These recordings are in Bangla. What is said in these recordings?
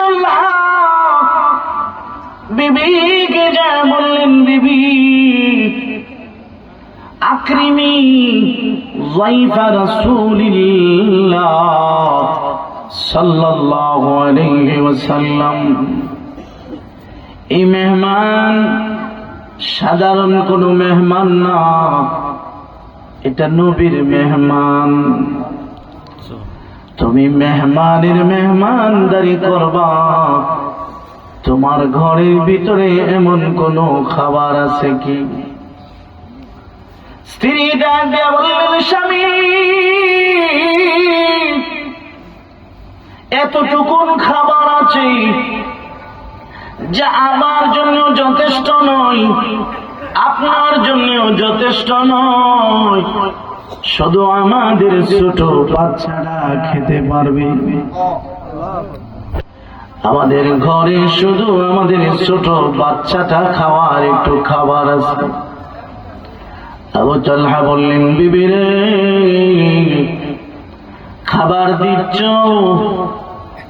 তল্লাহ বিবিকে যা বললেন বিবি। আকরিমি জাইফা রাসূলিল্লাহ সাল্লাল্লাহু আলাইহি ওয়াসাল্লাম। এই মেহমান সাধারণ কোনো মেহমান না, এটা নবীর মেহমান। তুমি মেহমানের মেহমানদারি করবা। তোমার ঘরের ভিতরে এমন কোন খাবার আছে কি? স্ত্রী স্বামী, এতটুকুন খাবার আছে যা আমার জন্য যথেষ্ট নয়, আপনার জন্যও যথেষ্ট নয়। শুধু আমাদের ছোট বাচ্চারা খেতে পারবে। আমাদের ঘরে শুধু আমাদের ছোট বাচ্চাটা খাওয়ার একটু খাবার আছে। আবু তালহা বললেন, বিবিরে, খাবার দিচ্ছ?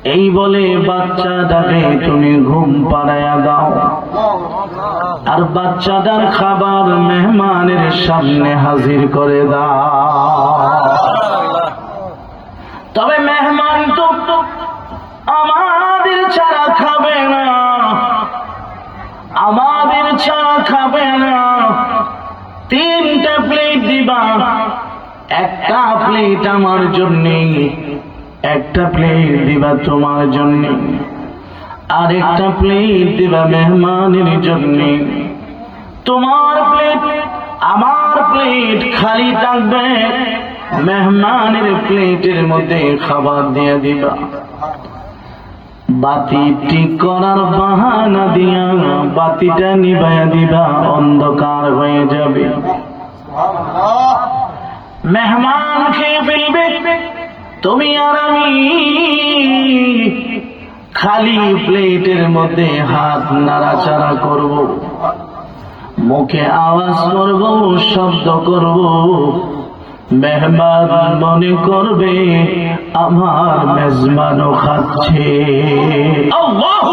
এই বলে বাচ্চাটাকে তুমি ঘুম পাড়াইয়া দাও। আর বাচ্চাটার খাবার মেহমানের সামনে হাজির করে দাও। তবে মেহমান তো আমাদের ছাড়া খাবে না। আমাদের ছাড়া খাবে না। তিনটা প্লেট দিবা। একটা প্লেট আমার জন্য একটা প্লেট দিবা তোমার জন্য আর একটা প্লেট দিবা মেহমানের জন্য। তোমার প্লেট আমার প্লেট খালি থাকবে মেহমানের প্লেটের মধ্যে খাবার দিয়ে দিবা। বাতি ঠিক করার বাহানা দিয়া বাতিটা নিভাইয়া দিবা অন্ধকার হয়ে যাবে। মেহমান খেয়ে ফেলবে। তুমি আর আমি খালি প্লেটের মধ্যে হাত নাড়াচাড়া করব, মুখে আওয়াজ করব, শব্দ করব। মেহমান মনে করবে, আমার মেজমানও খাচ্ছে। আল্লাহু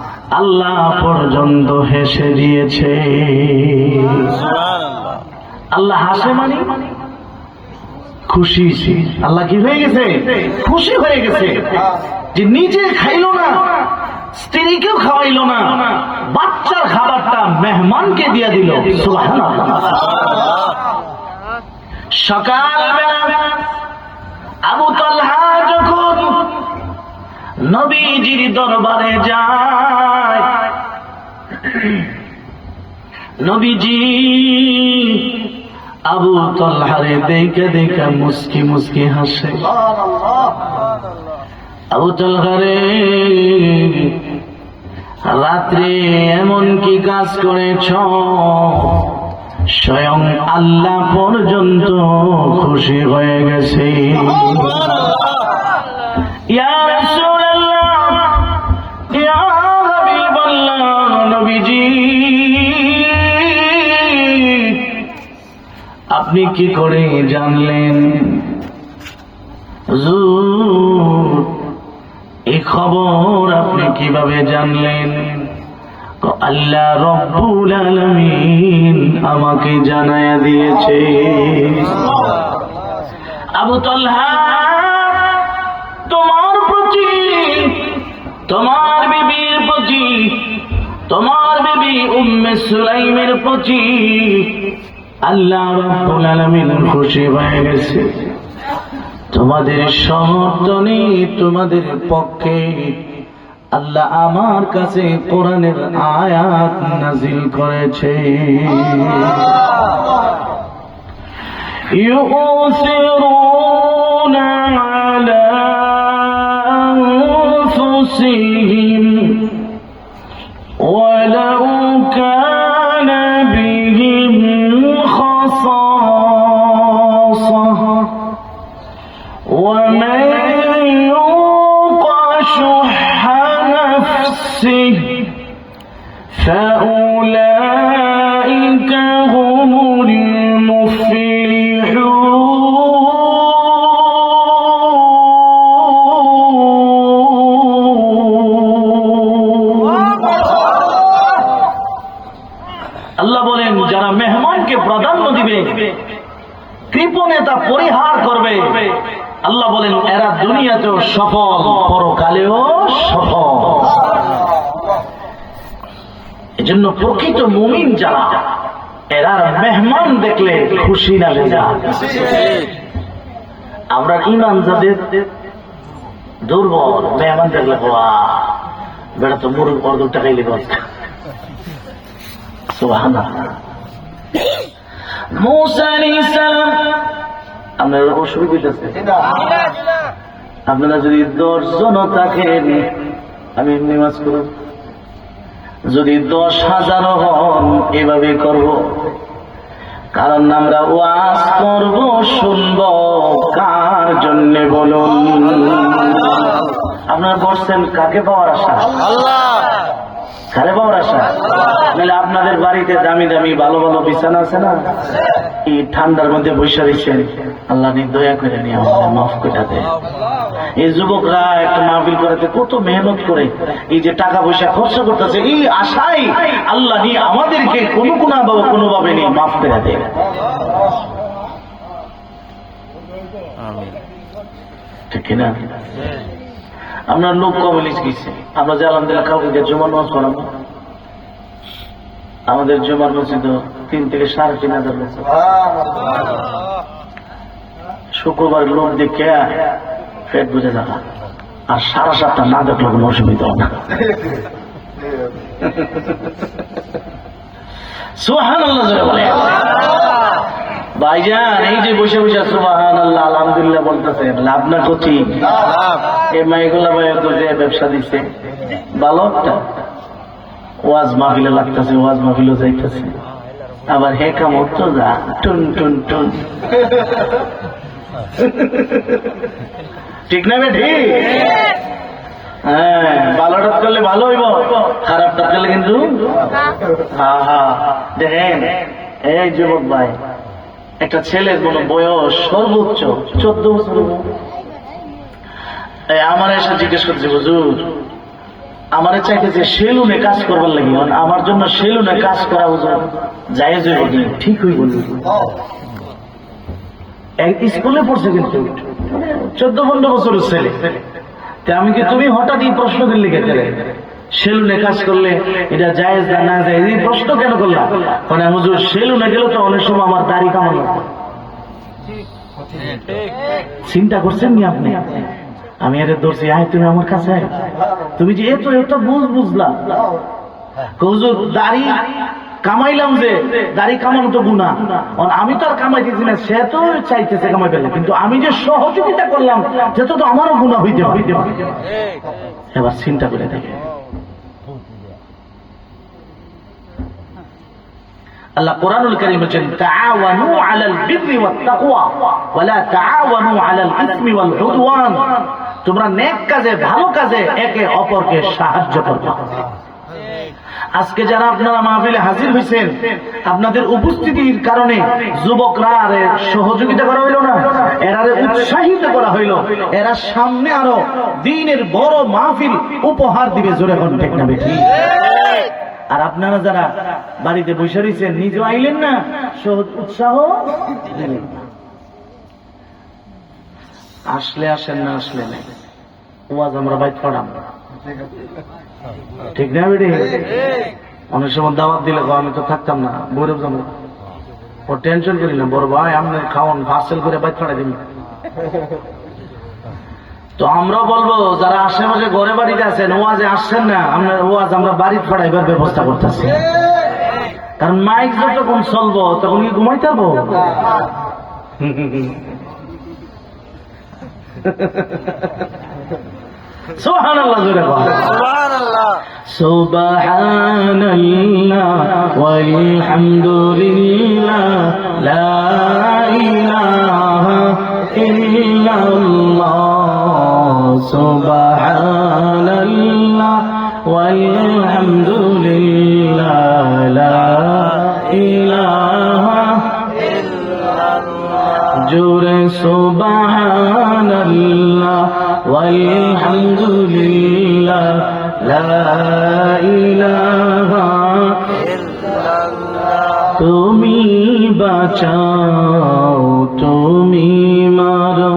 আল্লাহ পর্যন্ত হেসে দিয়েছে। আল্লাহ হাসে মানে? খুশি। আল্লাহ কি হয়ে গেছে? খুশি হয়ে গেছে। যে নিজে খাইলো না, স্ত্রীকেও খাওয়াইলো না, বাচ্চার খাবারটা মেহমানকে দিয়ে দিল। সকালবেলা আবু যখন নবীজির দরবারে যায়। নবীজি আবু তলহারে দেখে দেখে মুসকি মুসকি হাসে। আবু তলহারে রাত্রে এমন কি কাজ করেছ? স্বয়ং আল্লাহ পর্যন্ত খুশি হয়ে গেছে। ইয়া আপনি কি করে জানলেন? এই খবর আপনি কীভাবে জানলেন? আল্লাহ রব্বুল আলামিন আমাকে জানায়া দিয়েছে। আবু তলহা, তোমার প্রতি, তোমার বিবির প্রতি, তোমার বিবি উম্মে সুলাইমের প্রতি আল্লাহ রাব্বুল আলামিন খুশি হয়ে গেছে তোমাদের সমর্থনে তোমাদের পক্ষে আল্লাহ আমার কাছে কোরআনের আয়াত নাজিল করেছে يؤثرون على أنفسهم ومن يوق شح نفسه فأولئك هم المفلحون আল্লাহ বলেন যারা মেহমানকে প্রাধান্য দিবে কৃপণতা পরিহার করবে আল্লাহ বলেন, এরা দুনিয়াতেও সফল, পরকালেও সফল। এজন্য প্রকৃত মুমিন যারা এরা মেহমান দেখলে খুশি না বেজা আমরা ইমান যাদের দুর্বল, মেহমান দেখলে বাবা বেড়া তো মুরুগ অর্ধ টাকাই লিখে মৌসা আলাইহিস সালাম আপনার অসুবিধা আছে আপনারা যদি দশজন থাকেন, আমি নিমাজ করব যদি দশ হাজার হন, এভাবে করব। কারণ আমরা ওয়াজ করব, শুনব। কার জন্য বলুন? আপনার বসছেন কাকে পাওয়ার আশা? কারে পাওয়ার আশা নাহলে আপনাদের বাড়িতে দামি দামি ভালো ভালো বিছানা আছে না? এই ঠান্ডার মধ্যে বৈশা দিচ্ছেন আল্লাহ নি দয়া করে নি আমাদের মাফ করে দেয় এই যুবকরা একটা মাহফিল করাতে কত মেহনত করে। এই যে টাকা পয়সা খরচ করতেছে এই আশাই আল্লাহ নি আমাদেরকে কোনো কোনো ভাবে কোনো ভাবে নি মাফ করে দেয় ঠিক না আমরা লোক কবলিশ গেছি? আমরা যে আলহামদুলিল্লাহ কাউকে যে জমা নামাজ পড়াবো। আমাদের জমার মসজিদ তিন থেকে সাড়ে তিন হাজার শুক্রবার লোক দেখে পেট বুঝে যাবা। আর সারা সাতটা না দেখলে কোনো অসুবিধা হবে না। সোহান আল্লাহ বলে ভাইজান এই যে বসে বসে সুবাহান আল্লাহ আলহামদুলিল্লাহ বলতেছে লাভ না করছি এই মাইগুলা ভাই তো যে ব্যবসা দিছে ভালো একটা ওয়াজ মাহফিলে লাগতেছে ওয়াজ মাহফিলে যাইতেছে। আবার হে কামড় তো যা টুন টুন টুন। ঠিক না বে ঠিক হ্যাঁ ভালোটা করলে ভালো হইব খারাপটা করলে কিন্তু হা হ্যাঁ দেখেন এই যুবক ভাই একটা ছেলের কোন বয়স সর্বোচ্চ চোদ্দ বছর আমার এসে জিজ্ঞেস করছে, হুজুর, আমারে চাইতেছে সেলুনে কাজ করবার লাগি মানে আমার জন্য সেলুনে কাজ করা হুজুর যাই ঠিক হই বলি স্কুলে পড়ছে কিন্তু, চোদ্দ পনেরো বছরের ছেলে। আমি কি তুমি হঠাৎ এই প্রশ্ন দিল্লি গেলে সেলুনে কাজ করলে এটা জায়েজ না না যায় এই প্রশ্ন কেন করলাম? মানে হুজুর, সেলুনে গেলে তো অনেক সময় আমার দাড়ি কামানো চিন্তা করছেন নি আপনি? আমি এর ধরছি, আয়, তুমি আমার কাছে। তুমি যে এত এত বুঝ বুঝলা হুজুর, দাড়ি কামাইলাম যে, দাড়ি কামানো তো গুণা আমি তো আর কামাই কামাইতেছি না, সে তো চাইতেছে কামাই পেলে কিন্তু আমি যে সহযোগিতা করলাম, সে তো আমারও গুণা হইতে হবে এবার চিন্তা করে দেখে আল্লাহ কোরআনুল কারীম বলেন তাআওয়ানু আলাল বিররি ওয়াত তাকওয়া, ওয়ালা তাআওয়ানু আলাল ইসমি ওয়াল উদওয়ান। তোমরা নেক কাজে, ভালো কাজে একে অপরকে সাহায্য করবে। আজকে যারা আপনারা মাহফিলে হাজির হয়েছেন আপনাদের উপস্থিতির কারণে যুবকরা আরে সহযোগিতা করা হইল না এরারে উৎসাহিত করা হইল, এরা সামনে আরও দিনের বড় মাহফিল উপহার দিবে জোরে ঠিক না বেঠি? আর আপনারা যারা বাড়িতে বসে রয়েছেন নিজে আইলেন না সহ- উৎসাহ দিলেন। আসলে আসেন না, আসলে ওয়াজ আমরা বাইক পড়াম ঠিক না বেড়ে অনেক সময় দাওয়াত দিলে আমি তো থাকতাম না, গৌরব যাব ও টেনশন করি না বড় ভাই আপনি খাওয়ান পার্সেল করে বাইক পড়াই দিন তো আমরা বলবো যারা আশেপাশে ঘরে বাড়িতে আছেন ওয়াজে আসছেন না আমরা ওয়াজ আমরা বাড়িতে পাঠাইবার ব্যবস্থা করতেছি কারণ মাইক যতক্ষণ চলবো তখন কি ঘুমাইতে পারবো সোহান আল্লাহ জোরে বল سبحان الله والحمد لله لا إله سبحان الله والحمد لله لا إله জোরে সুবহান আল্লাহ ওয়ালহামদুলিল্লাহ লা ইলাহা তুমি বাঁচাও তুমি মারো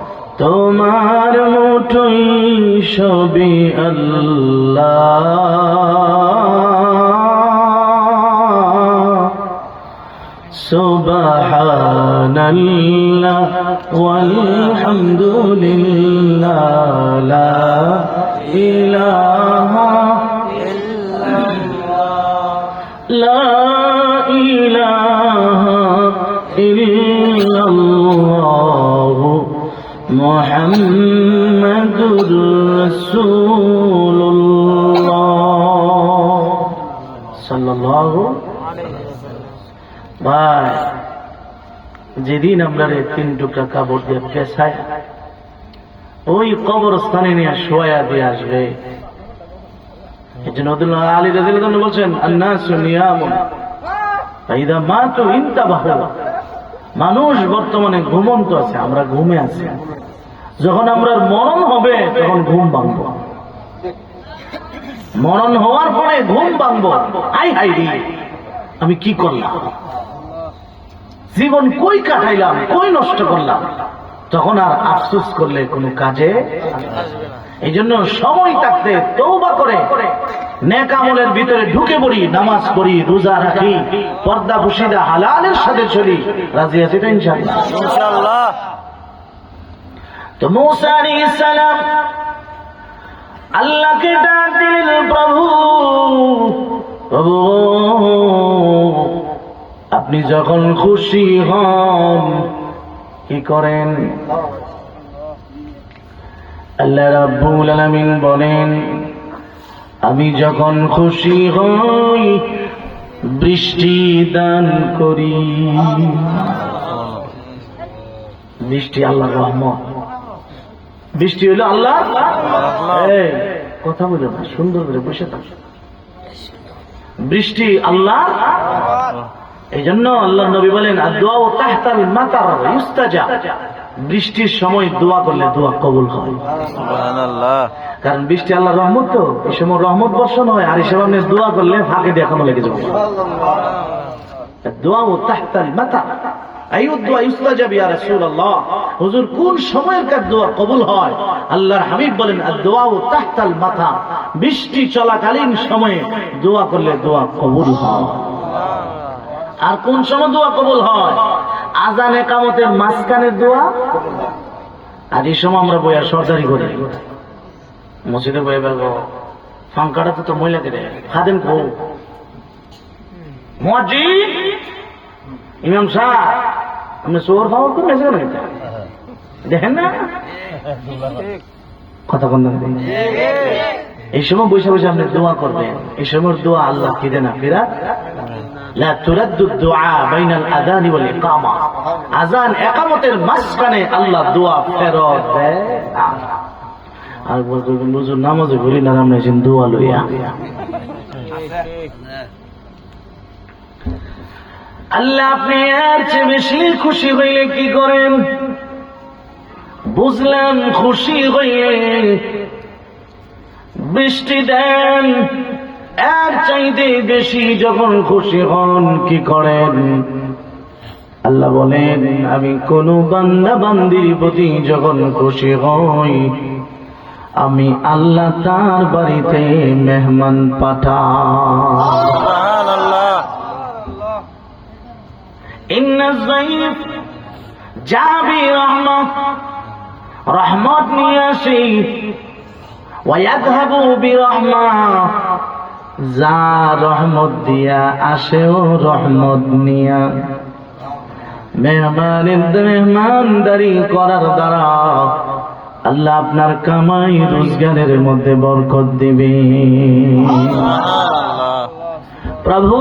তোমার মুঠোই সবই আল্লাহ। সুবহানাল্লাহ ওয়ালহামদুলিল্লাহ। লা ইলাহা ইল্লাল্লাহ। লা ইলাহা محمد رسول الله صلى الله ভাই যেদিন আমরা রে তিন টুকরা কাপড় দিয়ে পেশায় ওই কবরস্থানে নিয়ে শোয়া দিয়ে আসবে এই জন্য আব্দুল্লাহ আলী রাজিল বলছেন আন্না সুনিয়ামুন ফাইদা মা তো ইনতা মানুষ বর্তমানে ঘুমন্ত আছে, আমরা ঘুমে আছি। যখন আমরা মরণ হবে, তখন ঘুম ভাঙব। মরণ হওয়ার পরে ঘুম ভাঙব। হাই হাই আমি কি করলাম? জীবন কই কাটাইলাম, কই নষ্ট করলাম? তখন আর আফসুস করলে কোনো কাজে এই জন্য সময় থাকতে তৌবা করে নেক আমলের ভিতরে ঢুকে পড়ি নামাজ পড়ি রোজা রাখি পর্দা ভুসিদা হালালের সাথে চলি রাজি আছি তো ইনশাআল্লাহ। তো মৌসা আলাইহিস সালাম আল্লাহকে ডাক দিলেন প্রভু প্রভু আপনি যখন খুশি হন কি করেন? আল্লাহ রাব্বুল আলামিন বলেন আমি যখন খুশি হই, বৃষ্টি দান করি। বৃষ্টি আল্লাহ রহমত। বৃষ্টি হলো আল্লাহ? কথা বলো না, সুন্দর করে বসে থাক। বৃষ্টি আল্লাহ? এই জন্য আল্লাহ নবী বলেন আর দোয়া ও তাহতাল মাতার ইস্তাজা বৃষ্টির সময় দোয়া করলে দোয়া কবুল হয়। কারণ বৃষ্টি আল্লাহ রহমত তো এই সময় রহমত বর্ষণ হয় আর এই সময় দোয়া করলে ফাঁকে দেখানো লেগে যাবে। দোয়া ও তাহতাল মাতা। হুজুর কোন সময়ের কার দোয়া কবুল হয়? আল্লাহর হাবিব বলেন আর দোয়া ও তাহতাল মাথা বৃষ্টি চলাকালীন সময়ে দোয়া করলে দোয়া কবুল হয়। আর কোন সময় দোয়া কবুল হয়? আজান একামতের মাঝখানের দোয়া আর এই সময় আমরা বইয়া সরদারি করি। মসজিদে বয়ে বেরবো ফাঙ্কাটা তো মহিলাকে দেয় খাদেন মসজিদ? ইমাম সাহ আপনি চোর নাকি? দেখেন না? কথা বন্ধ এই সময় বসে বসে আপনি দোয়া করবেন। এই সময় দোয়া আল্লাহ কি দেন ফিরা আল্লাহ আপনি চেয়ে বেশি খুশি হইলে কি করেন? বুঝলেন খুশি হইলে বৃষ্টি দেন এর চাইতে বেশি যখন খুশি হন কি করেন? আল্লাহ বলেন, আমি কোন বান্দা বান্দির প্রতি যখন খুশি হই, আমি আল্লাহ তার বাড়িতে মেহমান যাবি রহমত রহমত নিয়ে আসি। বিরহমা যা রহমত দিয়া আসেও রহমত নিয়া। মেহমানের মেহমানদারি করার দ্বারা আল্লাহ আপনার কামাই রোজগারের মধ্যে বরকত দিবে প্রভু